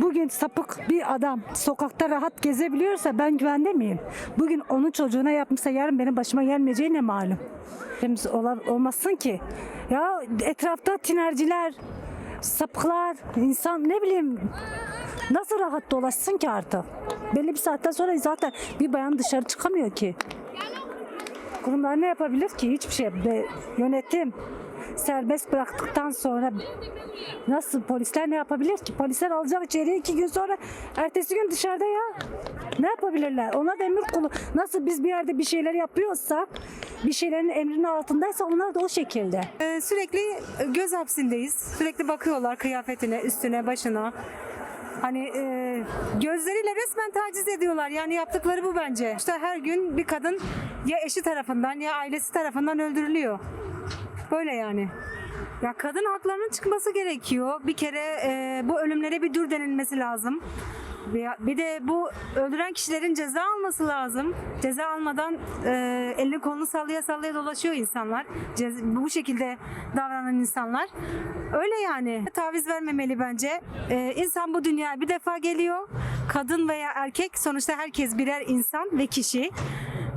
Bugün sapık bir adam sokakta rahat gezebiliyorsa ben güvende miyim? Bugün onun çocuğuna yapmışsa yarın benim başıma gelmeyeceği ne malum? Olmasın ki. Ya etrafta tinerciler, sapıklar, insan ne bileyim nasıl rahat dolaşsın ki artık? Belli bir saatten sonra zaten bir bayan dışarı çıkamıyor ki. Kurumlar ne yapabilir ki? Hiçbir şey. Be- yönetim serbest bıraktıktan sonra nasıl polisler ne yapabilir ki? Polisler alacak içeriye iki gün sonra ertesi gün dışarıda ya. Ne yapabilirler? Ona da emir kulu. Nasıl biz bir yerde bir şeyler yapıyorsak bir şeylerin emrinin altındaysa onlar da o şekilde. Ee, sürekli göz hapsindeyiz. Sürekli bakıyorlar kıyafetine, üstüne, başına. Hani e, gözleriyle resmen taciz ediyorlar. Yani yaptıkları bu bence. İşte her gün bir kadın ya eşi tarafından ya ailesi tarafından öldürülüyor. Böyle yani. Ya kadın haklarının çıkması gerekiyor. Bir kere e, bu ölümlere bir dur denilmesi lazım. Bir de bu öldüren kişilerin ceza alması lazım. Ceza almadan e, elini kolunu sallaya sallaya dolaşıyor insanlar. Cez- bu şekilde davranan insanlar. Öyle yani. Taviz vermemeli bence. E, insan bu dünyaya bir defa geliyor. Kadın veya erkek sonuçta herkes birer insan ve kişi.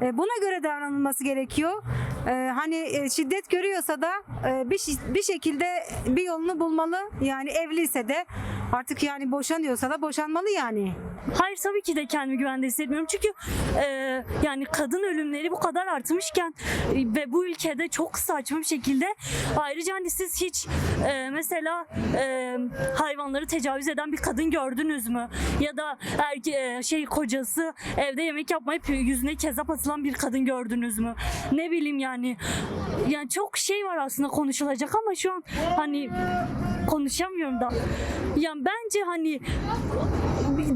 E, buna göre davranılması gerekiyor. E, hani e, şiddet görüyorsa da e, bir bir şekilde bir yolunu bulmalı. Yani evliyse de artık yani boşanıyorsa da boşanmalı yani. Hayır tabii ki de kendimi güvende hissetmiyorum. Çünkü e, yani kadın ölümleri bu kadar artmışken e, ve bu ülkede çok saçma bir şekilde ayrıca hani siz hiç e, mesela e, hayvanları tecavüz eden bir kadın gördünüz mü? Ya da erke, e, şey kocası evde yemek yapmayıp yüzüne kezap atılan bir kadın gördünüz mü? Ne bileyim yani yani çok şey var aslında konuşulacak ama şu an hani konuşamıyorum da. Yani bence hani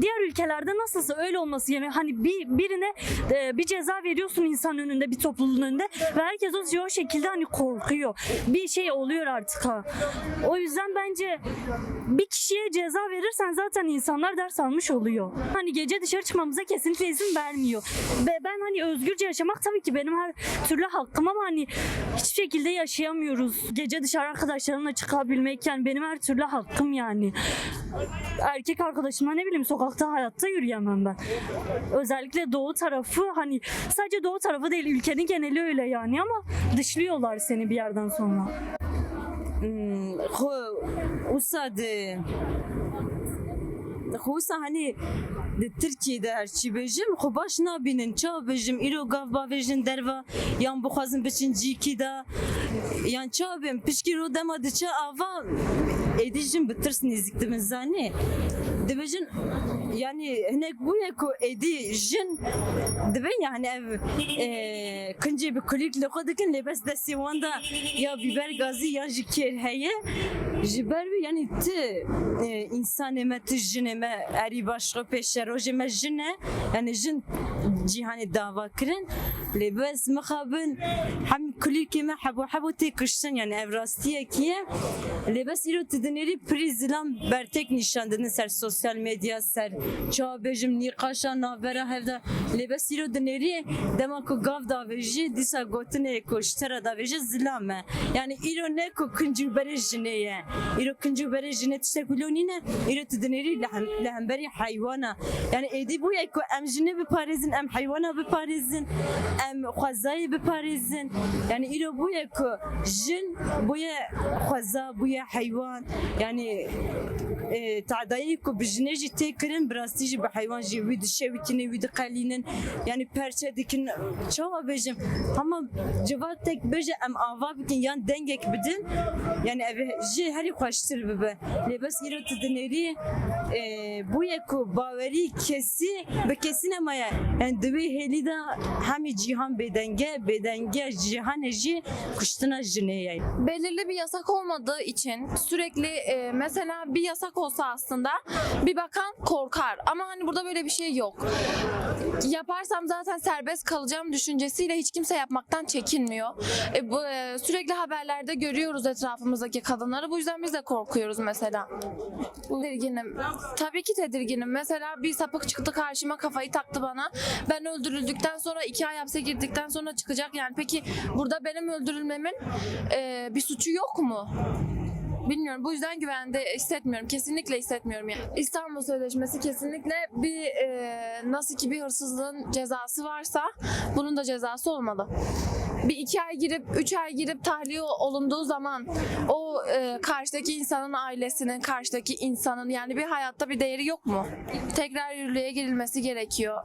diğer ülkelerde nasılsa öyle olması yani hani bir birine e, bir ceza veriyorsun insan önünde bir topluluğun önünde ve herkes o, o şekilde hani korkuyor. Bir şey oluyor artık ha. O yüzden bence bir kişiye ceza verirsen zaten insanlar ders almış oluyor. Hani gece dışarı çıkmamıza kesinlikle izin vermiyor. Ve ben hani özgürce yaşamak tabii ki benim her türlü hakkım ama hani hiçbir şekilde yaşayamıyoruz. Gece dışarı arkadaşlarımla çıkabilmek yani benim her türlü hakkım yani erkek arkadaşımla ne bileyim bileyim sokakta hayatta yürüyemem ben. Özellikle doğu tarafı hani sadece doğu tarafı değil ülkenin geneli öyle yani ama dışlıyorlar seni bir yerden sonra. Hmm, Usadı. Xusa hani Türkiye'de her şey bejim, xo baş nabinin, çav bejim, ilo gav ba bejin derva, yan bu xazın biçin ciki da, yan çavim, pişkiro demadı ça ava, êdî jin bi tirs nêzik dibin zanî dibêjin yani hinek bûye ku êdî jin dibin yani ev e, kincê bi kulîk li xwe dikin lê bes destê wan da ya biber gazî ya ji kêr heye. Ji ber wî yani ti e, insanê me ti jinê me erî başxwe pêşe rojê me jin e yani jin cîhanê dava kirin. Lê bes mixabin hem kulîkê me hebû hebû tê kiştin yani ev rastiyekî ye lê bes îro tu dinêrî pirî zilam bertek nîşan didin ser sosyal medya ser çavbêjim nîqaşa navbera hevda. Lê bes îro dinêrî dema ku gav davêjî dîsa gotinê ku ji te re davêje zilam e. Yani îro ne ku kincûberê jinê ye? Îro kincûberê jinê tiştek wilo nîne îro tu dinêrî li hem- li hemberî heywana yani êdî bûye ku em jinê biparêzin em heywana biparêzin em xwezayê biparêzin. Yani îro bûye ku jin bûye xweza bûye heywan yani e, tadayî ku bi jinê jî tê kirin bi rastî jî bi heywan jî wî dişewîtîne wî diqelînin yani perçe dikin çawa bêjim hema civatek bêje em ava bikin yan dengek bidin. Yani ev jî herî xweştir bibe lê bes îro tu dinêrî e, bûye ku bawerî kesî bi kesî nemaye yani divê hêlî de hemî cîhan bêdenge bêdenge cîhanê jî kuştina jinê ye belirli bir yasak olmadığı için sürekli e, mesela bir yasak olsa aslında bir bakan korkar. Ama hani burada böyle bir şey yok. Yaparsam zaten serbest kalacağım düşüncesiyle hiç kimse yapmaktan çekinmiyor. E, bu, e, sürekli haberlerde görüyoruz etrafımızdaki kadınları. Bu yüzden biz de korkuyoruz mesela. Tedirginim. Tabii ki tedirginim. Mesela bir sapık çıktı karşıma kafayı taktı bana. Ben öldürüldükten sonra iki ay hapse girdikten sonra çıkacak. Yani peki burada benim öldürülmemin e, bir suçu yok mu? Bilmiyorum. Bu yüzden güvende hissetmiyorum. Kesinlikle hissetmiyorum yani. İstanbul Sözleşmesi kesinlikle bir e, nasıl ki bir hırsızlığın cezası varsa bunun da cezası olmalı. Bir iki ay girip, üç ay girip tahliye olunduğu zaman o e, karşıdaki insanın ailesinin, karşıdaki insanın yani bir hayatta bir değeri yok mu? Tekrar yürürlüğe girilmesi gerekiyor.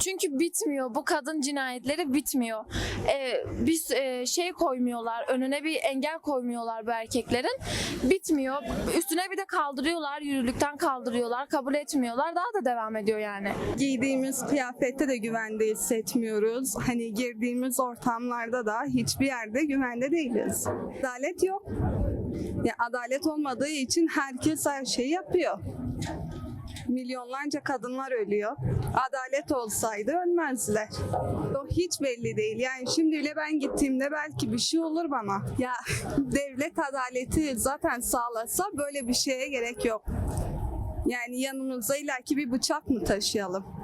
Çünkü bitmiyor. Bu kadın cinayetleri bitmiyor. E, bir e, şey koymuyorlar. Önüne bir engel koymuyorlar bu erkeklerin. Bitmiyor. Üstüne bir de kaldırıyorlar. Yürürlükten kaldırıyorlar. Kabul etmiyorlar. Daha da devam ediyor yani. Giydiğimiz kıyafette de güvende hissetmiyoruz. Hani girdiğimiz ortamlarda da hiçbir yerde güvende değiliz. Adalet yok. Ya adalet olmadığı için herkes her şeyi yapıyor. Milyonlarca kadınlar ölüyor. Adalet olsaydı ölmezler. O hiç belli değil. Yani şimdi bile ben gittiğimde belki bir şey olur bana. Ya devlet adaleti zaten sağlasa böyle bir şeye gerek yok. Yani yanımızda illaki bir bıçak mı taşıyalım?